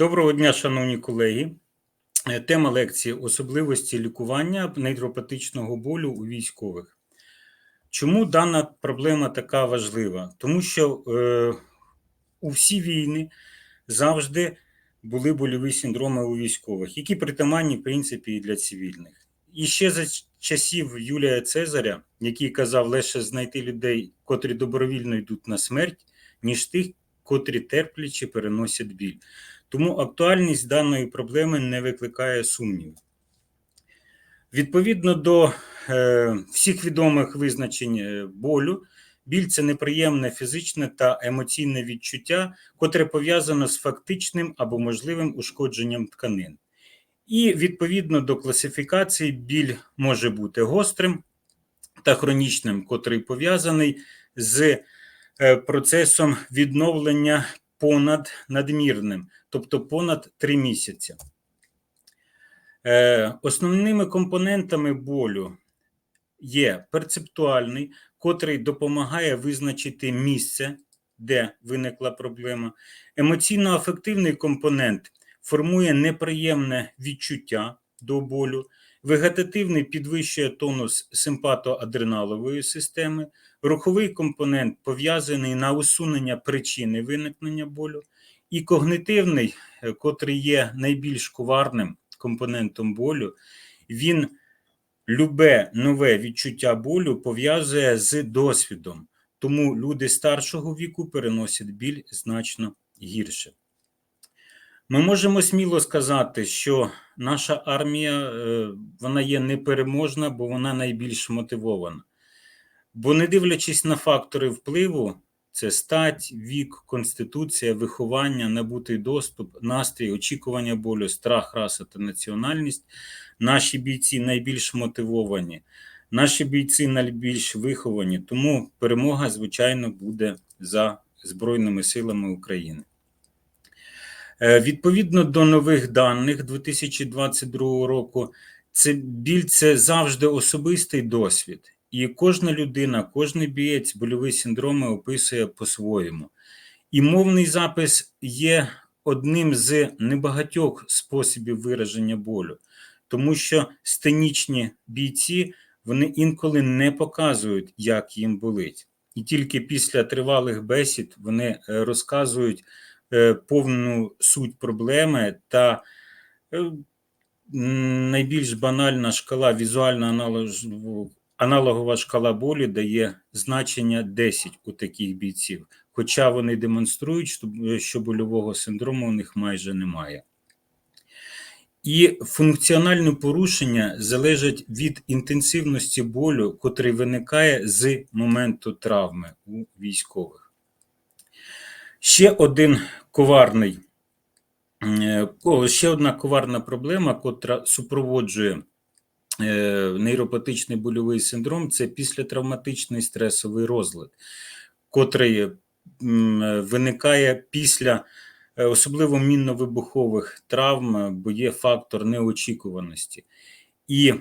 Доброго дня, шановні колеги. Е, Тема лекції особливості лікування нейропатичного болю у військових. Чому дана проблема така важлива? Тому що е, у всі війни завжди були больові синдроми у військових, які притаманні, в принципі, і для цивільних. І ще за часів Юлія Цезаря, який казав, лише знайти людей, котрі добровільно йдуть на смерть, ніж тих, котрі терплячи переносять біль. Тому актуальність даної проблеми не викликає сумнівів. Відповідно до е, всіх відомих визначень е, болю, біль це неприємне фізичне та емоційне відчуття, котре пов'язано з фактичним або можливим ушкодженням тканин. І відповідно до класифікації, біль може бути гострим та хронічним, котрий пов'язаний з е, процесом відновлення понад надмірним, тобто понад 3 місяці. Е, Основними компонентами болю є перцептуальний, котрий допомагає визначити місце, де виникла проблема. Емоційно-афективний компонент формує неприємне відчуття до болю. Вегетативний підвищує тонус симпатоадреналової системи, руховий компонент пов'язаний на усунення причини виникнення болю, і когнитивний, е, котрий є найбільш коварним компонентом болю, він любе нове відчуття болю пов'язує з досвідом, тому люди старшого віку переносять біль значно гірше. Ми можемо сміло сказати, що наша армія е, вона є непереможна, бо вона найбільш мотивована. Бо, не дивлячись на фактори впливу, це стать, вік, конституція, виховання, набутий доступ, настрій, очікування болю, страх, раса та національність, наші бійці найбільш мотивовані, наші бійці найбільш виховані. Тому перемога, звичайно, буде за Збройними силами України. Е, відповідно до нових даних 2022 року, це біль це завжди особистий досвід, і кожна людина, кожен бієць больові синдроми описує по-своєму. І мовний запис є одним з небагатьох способів вираження болю, тому що стенічні бійці вони інколи не показують, як їм болить. І тільки після тривалих бесід вони е, розказують. Е, повну суть проблеми та е, найбільш банальна шкала, візуальна аналогова шкала болі дає значення 10 у таких бійців, хоча вони демонструють, що больового синдрому у них майже немає. І функціональне порушення залежать від інтенсивності болю, котрий виникає з моменту травми у військових. Ще один коварний, е, ще одна коварна проблема, котра супроводжує е, нейропатичний больовий синдром це післятравматичний стресовий розлад, котрий виникає після е, особливо мінно-вибухових травм, бо є фактор неочікуваності. І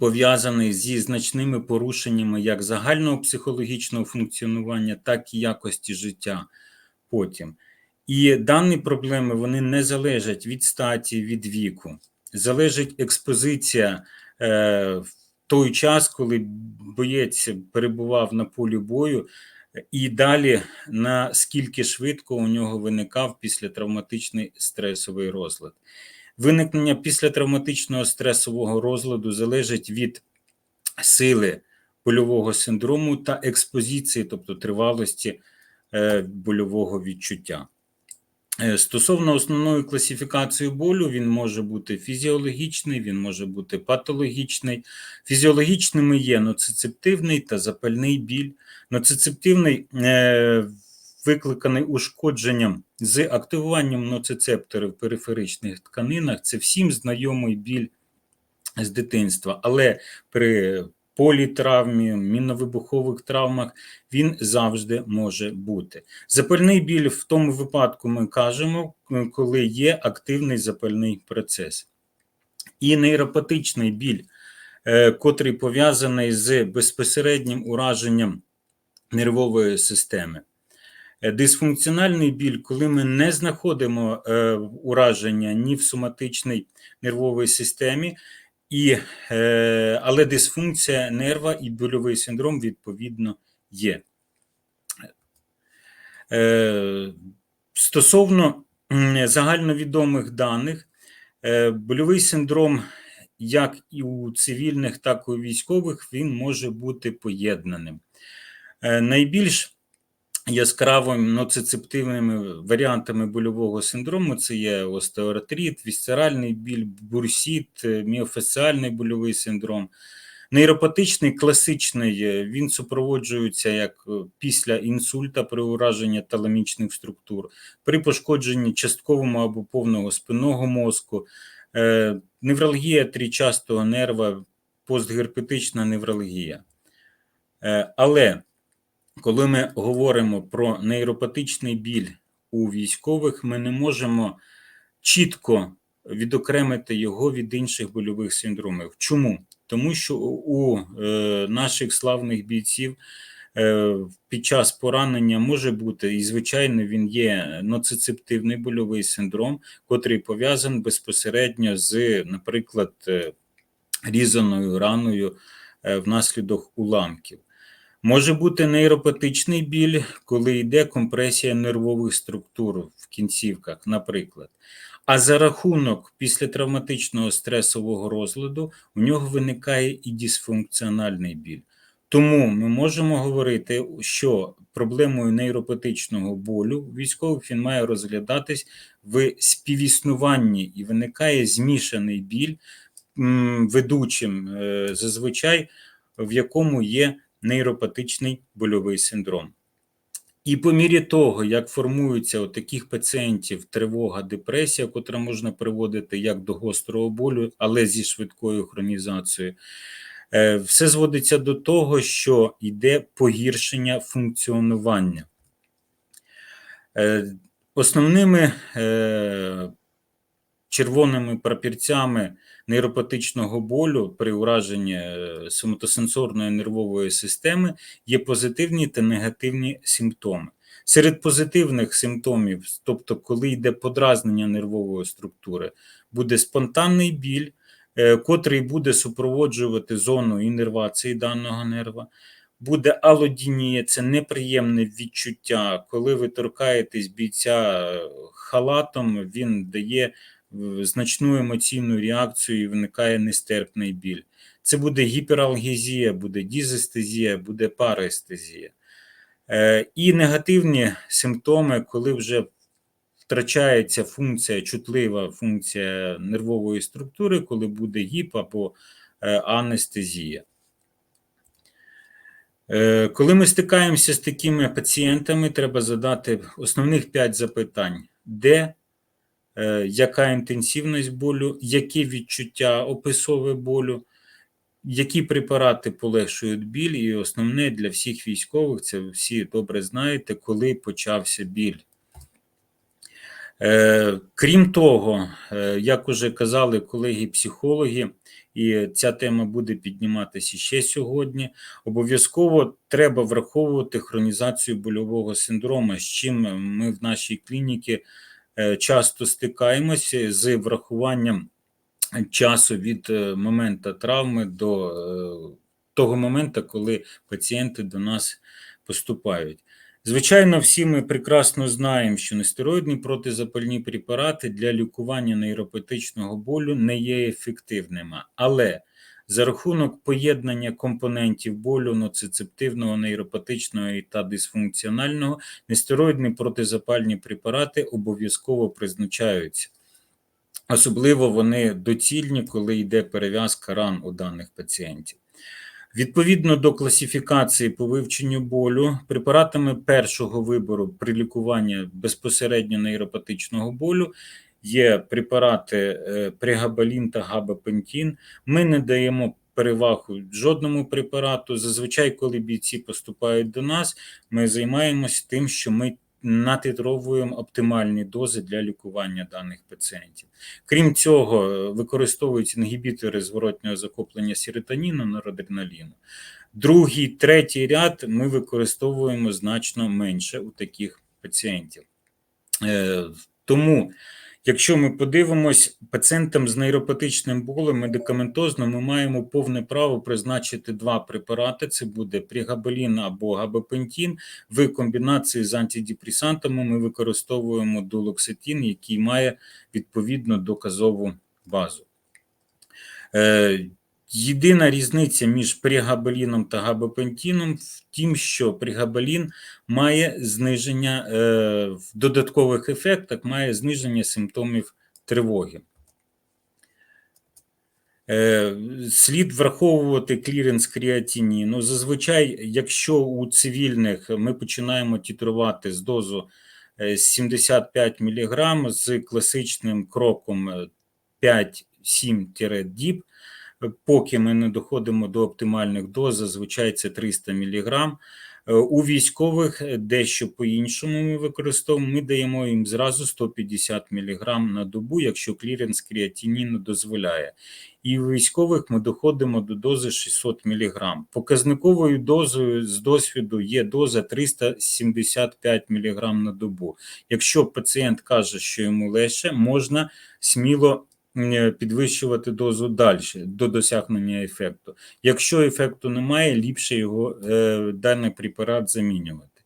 пов'язаний зі значними порушеннями як загального психологічного функціонування, так і якості життя потім. І дані проблеми вони не залежать від статі, від віку. Залежить експозиція е, в той час, коли боєць перебував на полі бою, і далі наскільки швидко у нього виникав післятравматичний стресовий розлад. Виникнення післятравматичного стресового розладу залежить від сили польового синдрому та експозиції, тобто тривалості Е, больового відчуття. Е, стосовно основної класифікації болю, він може бути фізіологічний, він може бути патологічний. Фізіологічними є ноцицептивний та запальний біль. Ноцицептивний е, викликаний ушкодженням з активуванням ноцицепторів в периферичних тканинах. Це всім знайомий біль з дитинства, але при політравмі, мінно-вибухових травмах, він завжди може бути. Запальний біль в тому випадку ми кажемо, коли є активний запальний процес. І нейропатичний біль, е, котрий пов'язаний з безпосереднім ураженням нервової системи. Е, Дисфункціональний біль, коли ми не знаходимо е, ураження ні в соматичній нервовій системі, і, е, але дисфункція нерва і больовий синдром відповідно є. Е, стосовно загальновідомих даних, е, больовий синдром, як і у цивільних, так і у військових, він може бути поєднаним. Е, найбільш яскравими ноцицептивними варіантами больового синдрому це є остеоартрит, вісцеральний біль, бурсіт, міофасціальний больовий синдром. Нейропатичний класичний він супроводжується як е, після інсульта при ураженні таламічних структур, при пошкодженні часткового або повного спинного мозку, е, невралгія трічастого нерва, постгерпетична невралгія. Е, Але коли ми говоримо про нейропатичний біль у військових, ми не можемо чітко відокремити його від інших больових синдромів. Чому? Тому що у е, наших славних бійців е, під час поранення може бути, і звичайно, він є ноцицептивний больовий синдром, котрий пов'язаний безпосередньо з, наприклад, е, різаною раною внаслідок уламків. Може бути нейропатичний біль, коли йде компресія нервових структур в кінцівках, наприклад. А за рахунок післятравматичного стресового розладу у нього виникає і дисфункціональний біль. Тому ми можемо говорити, що проблемою нейропатичного болю військових він має розглядатись в співіснуванні і виникає змішаний біль ведучим е, зазвичай, в якому є нейропатичний больовий синдром. І по мірі того, як формується у таких пацієнтів тривога, депресія, котра можна приводити як до гострого болю, але зі швидкою хронізацією, е, все зводиться до того, що йде погіршення функціонування. Е, Основними е, червоними прапірцями нейропатичного болю при ураженні е, соматосенсорної нервової системи є позитивні та негативні симптоми. Серед позитивних симптомів, тобто, коли йде подразнення нервової структури, буде спонтанний біль, е, котрий буде супроводжувати зону іннервації даного нерва. Буде алодінія, це неприємне відчуття. Коли ви торкаєтесь бійця е, халатом, він дає значну емоційну реакцію і виникає нестерпний біль. Це буде гіпералгезія, буде дізестезія, буде парестезія. Е, І негативні симптоми, коли вже втрачається функція, чутлива функція нервової структури, коли буде гіп або е, анестезія. Е, Коли ми стикаємося з такими пацієнтами, треба задати основних 5 запитань: де яка інтенсивність болю, які відчуття описове болю, які препарати полегшують біль, і основне для всіх військових, це всі добре знаєте, коли почався біль. Е, крім того, е, як уже казали колеги-психологи, і ця тема буде підніматися ще сьогодні. Обов'язково треба враховувати хронізацію больового синдрому, з чим ми в нашій клініці Е, часто стикаємося з врахуванням часу від е, моменту травми до е, того моменту, коли пацієнти до нас поступають. Звичайно, всі ми прекрасно знаємо, що нестероїдні протизапальні препарати для лікування нейропатичного болю не є ефективними, але за рахунок поєднання компонентів болю ноцицептивного, нейропатичного та дисфункціонального, нестероїдні протизапальні препарати обов'язково призначаються. Особливо вони доцільні, коли йде перев'язка ран у даних пацієнтів. Відповідно до класифікації по вивченню болю, препаратами першого вибору при лікуванні безпосередньо нейропатичного болю є препарати е, прегабалін та габапентін. Ми не даємо перевагу жодному препарату. Зазвичай, коли бійці поступають до нас, ми займаємося тим, що ми натитровуємо оптимальні дози для лікування даних пацієнтів. Крім цього, використовуються інгібітори зворотнього захоплення серотоніну, норадреналіну. Другий, третій ряд ми використовуємо значно менше у таких пацієнтів. Е, Тому, якщо ми подивимось, пацієнтам з нейропатичним болем медикаментозно ми маємо повне право призначити два препарати: це буде пригабелін або габапентін. В комбінації з антидепресантами ми використовуємо дулокситін, який має відповідно доказову базу. Е, Єдина різниця між пригабеліном та габапентіном в тім, що пригабелін має зниження е, в додаткових ефектах, має зниження симптомів тривоги. Е, Слід враховувати кліренс креатиніну. Зазвичай, якщо у цивільних ми починаємо титрувати з дозу е, 75 мг з класичним кроком е, 5-7 діб, поки ми не доходимо до оптимальних доз, зазвичай це 300 мг. Е, У військових дещо по-іншому ми використовуємо. Ми даємо їм зразу 150 мг на добу, якщо кліренс креатиніну дозволяє. І у військових ми доходимо до дози 600 мг. Показниковою дозою з досвіду є доза 375 мг на добу. Якщо пацієнт каже, що йому легше, можна сміло підвищувати дозу далі до досягнення ефекту. Якщо ефекту немає, ліпше його е, даний препарат замінювати.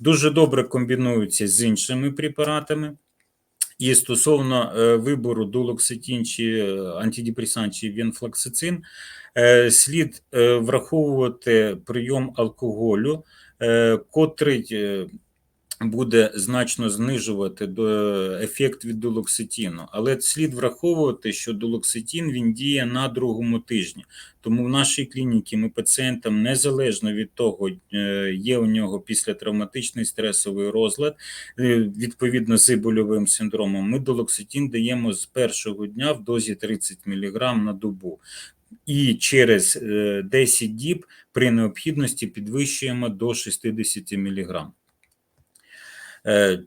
Дуже добре комбінується з іншими препаратами. І стосовно е, вибору дулоксетин чи е, антидепресант чи венфлоксацин, е, слід враховувати прийом алкоголю, котрий буде значно знижувати ефект від дулоксетину. Але слід враховувати, що дулоксетин він діє на другому тижні. Тому в нашій клініці ми пацієнтам незалежно від того, е, є у нього післятравматичний стресовий розлад, е, відповідно з больовим синдромом, ми дулоксетин даємо з першого дня в дозі 30 мг на добу. І через е, 10 діб при необхідності підвищуємо до 60 мг. Е,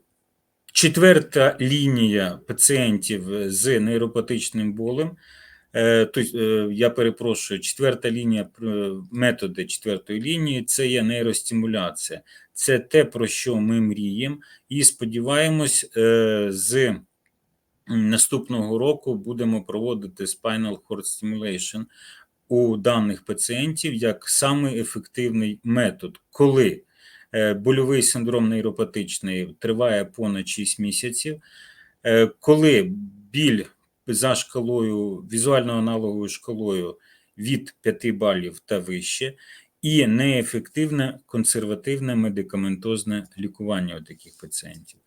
Четверта лінія пацієнтів з нейропатичним болем. е, е, я перепрошую, четверта лінія методи четвертої лінії це є нейростимуляція. Це те, про що ми мріємо, і сподіваємось, з наступного року будемо проводити Spinal Cord Stimulation у даних пацієнтів як самий ефективний метод, коли больовий синдром нейропатичний триває понад 6 місяців, е, коли біль за шкалою, візуально-аналоговою шкалою від 5 балів та вище, і неефективне консервативне медикаментозне лікування у таких пацієнтів.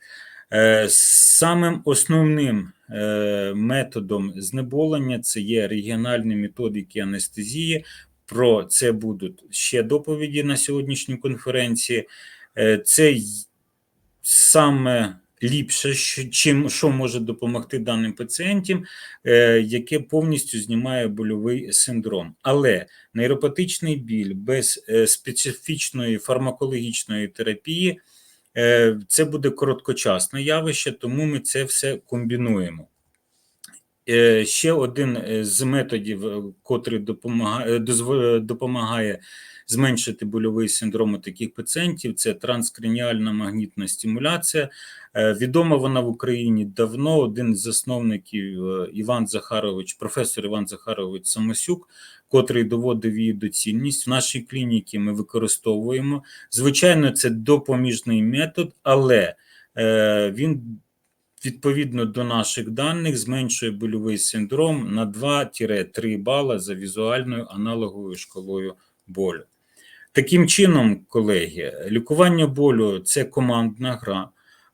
Е, Самим основним е, методом знеболення це є регіональні методики анестезії. Про це будуть ще доповіді на сьогоднішній конференції. Е, Це саме ліпше, чим що може допомогти даним пацієнтам, е, яке повністю знімає больовий синдром. Але нейропатичний біль без е, специфічної фармакологічної терапії це буде короткочасне явище, тому ми це все комбінуємо. Е, Ще один е, з методів, е, котрий допомагає, допомагає зменшити больовий синдром таких пацієнтів, це транскраніальна магнітна стимуляція. Відома вона в Україні давно. Один з засновників Іван Захарович, професор Іван Захарович Самосюк, котрий доводив її доцільність. В нашій клініці ми використовуємо. Звичайно, це допоміжний метод, але він відповідно до наших даних зменшує больовий синдром на 2-3 бала за візуальною аналоговою шкалою болю. Таким чином, колеги, лікування болю це командна гра.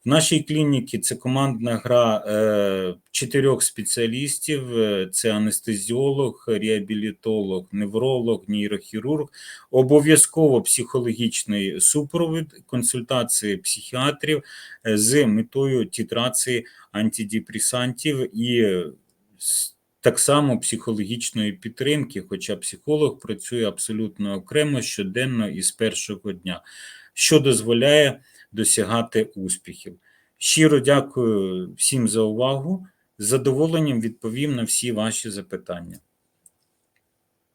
В нашій клініці це командна гра е, чотирьох спеціалістів: е, це анестезіолог, реабілітолог, невролог, нейрохірург, обов'язково психологічний супровід, консультації психіатрів е, з метою титрації антидепресантів і так само психологічної підтримки, хоча психолог працює абсолютно окремо щоденно і з першого дня, що дозволяє досягати успіхів. Щиро дякую всім за увагу. З задоволенням відповім на всі ваші запитання.